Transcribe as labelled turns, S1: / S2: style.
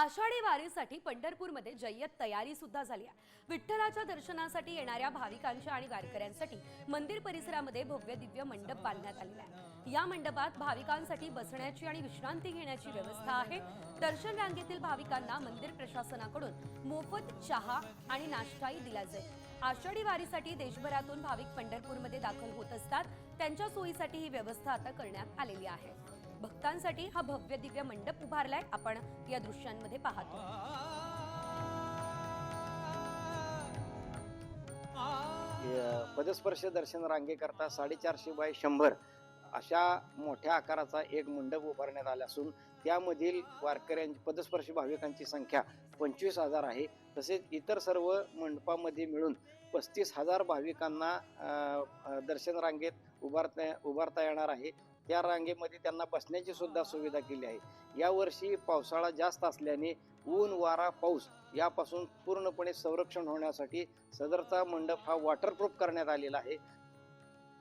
S1: आषाढी वारीसाठी पंढरपूरमध्ये जय्यत तयारी सुद्धा झाली आहे. विठ्ठलाच्या दर्शनासाठी येणाऱ्या भाविकांच्या आणि वारकऱ्यांसाठी मंदिर परिसरामध्ये भव्य दिव्य मंडप बांधण्यात आलेला आहे. या मंडपात भाविकांसाठी बसण्याची आणि विश्रांती घेण्याची व्यवस्था आहे. दर्शन रांगेतील भाविकांना मंदिर प्रशासनाकडून मोफत चहा आणि नाश्ताही दिला जाईल. आषाढी वारीसाठी देशभरातून भाविक पंढरपूरमध्ये दाखल होत असतात. त्यांच्या सोयीसाठी ही व्यवस्था आता करण्यात आलेली आहे. भक्तांसाठी हा भव्य दिव्य मंडप उभारलाय. आपण या दृश्यांमध्ये पाहतो.
S2: पदस्पर्श दर्शन रांगेकरता साडेचारशे बाय शंभर अशा मोठ्या आकाराचा एक मंडप उभारण्यात आला असून त्यामधील वारकऱ्यांची पदस्पर्शी भाविकांची संख्या पंचवीस हजार आहे. तसेच इतर सर्व मंडपामध्ये मिळून पस्तीस हजार भाविकांना दर्शन रांगेत उभारता उभारता येणार आहे. त्या रांगेमध्ये त्यांना बसण्याची सुद्धा सुविधा केली आहे. यावर्षी पावसाळा जास्त असल्याने ऊन वारा पाऊस यापासून पूर्णपणे संरक्षण होण्यासाठी सदरचा मंडप हा वॉटरप्रूफ करण्यात आलेला आहे.